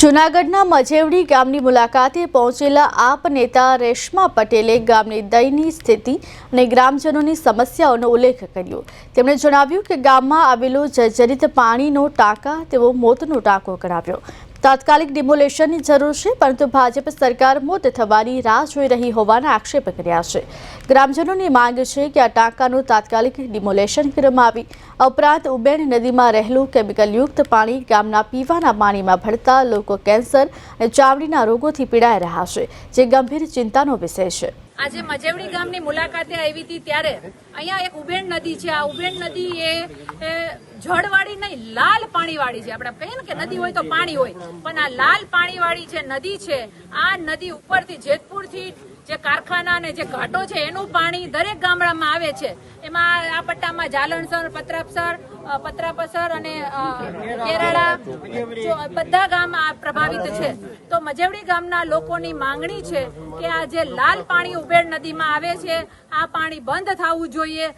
જૂનાગઢના મજેવડી ગામની મુલાકાતે પહોંચેલા આપ નેતા રેશમા પટેલે ગામની દયનીય સ્થિતિ અને ગ્રામજનોની સમસ્યાઓનો ઉલ્લેખ કર્યો. તેમણે જણાવ્યું કે ગામમાં આવેલો જર્જરિત પાણીનો ટાંકા તેઓ મોતનો ટાંકો કરાવ્યો તાત્કાલિક ડિમોલેશનની જરૂર છે, પરંતુ ભાજપ સરકાર મોત થવાની રાહ જોઈ રહી હોવાના આક્ષેપ કર્યા છે. ગ્રામજનોની માંગ છે કે આ ટાંકાનું તાત્કાલિક ડિમોલેશન કરવામાં આવી. ઉપરાંત ઉબેણ નદીમાં રહેલું કેમિકલયુક્ત પાણી ગામના પીવાના પાણીમાં ભળતા લોકો કેન્સર અને ચામડીના રોગોથી પીડાઈ રહ્યા છે, જે ગંભીર ચિંતાનો વિષય છે. આજે મજેવડી ગામની મુલાકાતે આવી હતી ત્યારે અહીંયા એક ઉબેણ નદી છે. આ ઉબેણ નદી એ જળવાળી નહીં, લાલ પાણીવાળી છે. આપણે કહીએ કે નદી હોય તો પાણી હોય. પણ આ લાલ પાણીવાળી જે નદી છે, આ નદી ઉપરથી જેતપુરથી જે કારખાના અને જે ઘાટો છે, એનું પાણી દરેક ગામડામાં આવે છે. એમાં આ પટ્ટામાં જાલણસર પત્રાપસર પત્રાપસર અને કેરાળા બધા ગામ આ પ્રભાવિત છે. તો મજેવડી ગામના લોકોની માંગણી છે કે આ જે લાલ પાણી ઉબેડ નદીમાં આવે છે, આ પાણી બંધ થવું જોઈએ.